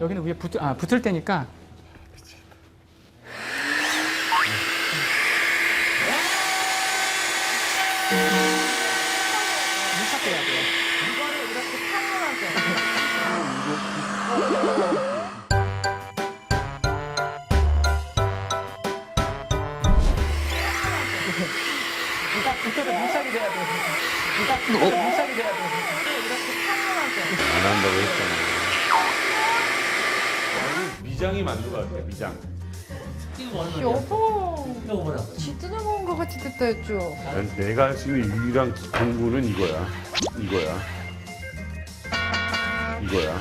여기는 위에 붙, 아, 붙을 때니까 밀착돼야 돼요. 이거를 이렇게 평온하게. 이가 붙어도 밀착이 돼야 돼요. 이가 붙어도 밀착이 돼야 돼요. 이렇게 평온하게. 안 한다고 했잖아. 미장이 만든 것 같아, 미장. 여보. 진짜 먹은 것 같이 됐다 했죠. 난 내가 할 수 있는 유일한 공부는 이거야. 이거야. 이거야.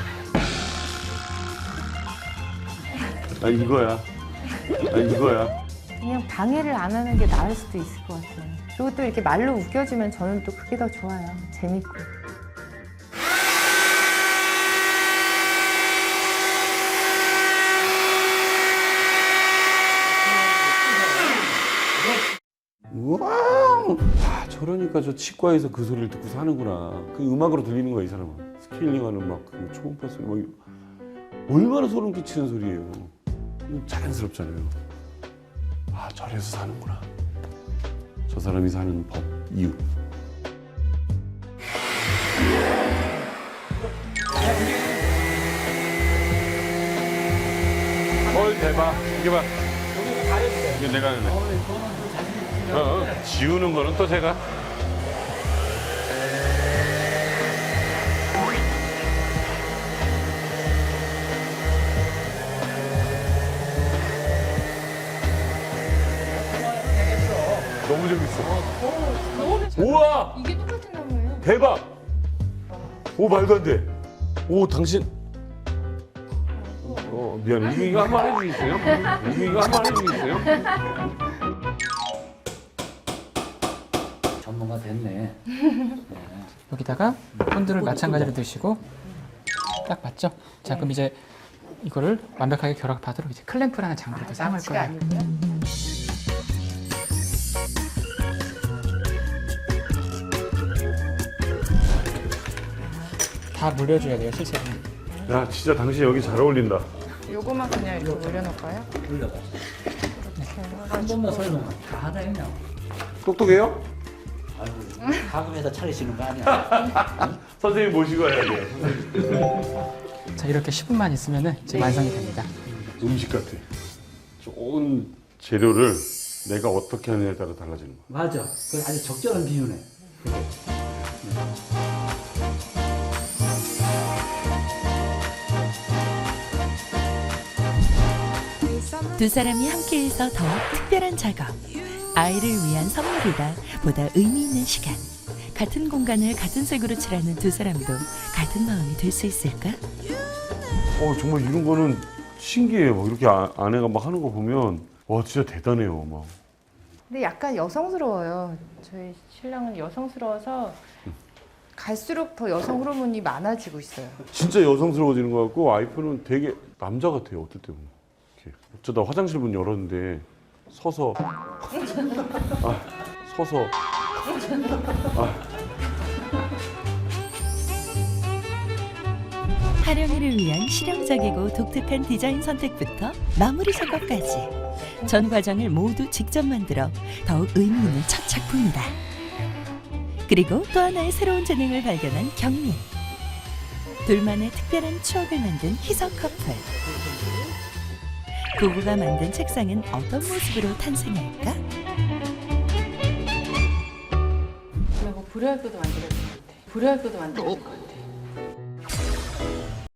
아 이거야. 아 이거야. 그냥 방해를 안 하는 게 나을 수도 있을 것 같아요. 그리고 또 이렇게 말로 웃겨주면 저는 또 그게 더 좋아요. 재밌고. 우와! 아, 저러니까 저 치과에서 그 소리를 듣고 사는구나. 그 음악으로 들리는 거야, 이 사람은. 스케일링하는 음악, 그 초음파 소리, 막. 얼마나 소름 끼치는 소리예요. 자연스럽잖아요. 아, 저래서 사는구나. 저 사람이 사는 법, 이유. 헐, 대박. 이게 봐. 이게 내가 하는데. 어, 어, 지우는 거는 또 제가 너무 재밌어. 우와 이게 똑같은 나무예요? 대박. 오 말도 안 돼. 오 당신. 어 미안해. 이거 이거 한번 해주겠어요? 이거 이거 한번 해주겠어요? 전문가 됐네. 여기다가 본드를 마찬가지로 넣으시고 딱 맞죠? 자 그럼 이제 이거를 완벽하게 결합하도록 이제 클램프라는 장비를 또 사용할 망치가 거예요. 다 물려줘야 돼요 실제로. 야 진짜 당신 여기 잘 어울린다. 요거만 그냥 이렇게 올려놓을까요? 올려봐. 한 번만 설명만 다 하나 했냐? 똑똑해요? 가금에다 차리시는 거 아니야? 선생님 모시고 해야 돼요. 자 이렇게 10분만 있으면은 이제 완성이 됩니다. 음식 같아. 좋은 재료를 내가 어떻게 하느냐에 따라 달라지는 거야. 맞아. 그 아주 적절한 비유네. 두 사람이 함께해서 더욱 특별한 작업. 아이를 위한 선물이라 보다 의미 있는 시간. 같은 공간을 같은 색으로 칠하는 두 사람도 같은 마음이 될 수 있을까? 어 정말 이런 거는 신기해요. 막 이렇게 아, 아내가 막 하는 거 보면 와 진짜 대단해요. 막. 근데 약간 여성스러워요. 저희 신랑은 여성스러워서 갈수록 더 여성 호르몬이 많아지고 있어요. 진짜 여성스러워지는 것 같고 와이프는 되게 남자 같아요. 어떨 때 보면. 이렇게 어쩌다 화장실 문 열었는데 서서 아 서서 하령이를 위한 실용적이고 독특한 디자인 선택부터 마무리 작업까지 전 과정을 모두 직접 만들어 더욱 의미 있는 첫 작품이다. 그리고 또 하나의 새로운 재능을 발견한 경민. 둘만의 특별한 추억을 만든 희석 커플. 부부가 만든 책상은 어떤 모습으로 탄생할까? 불혈교도 만들어줄 것 같아. 불혈교도 만들어줄 것 같아.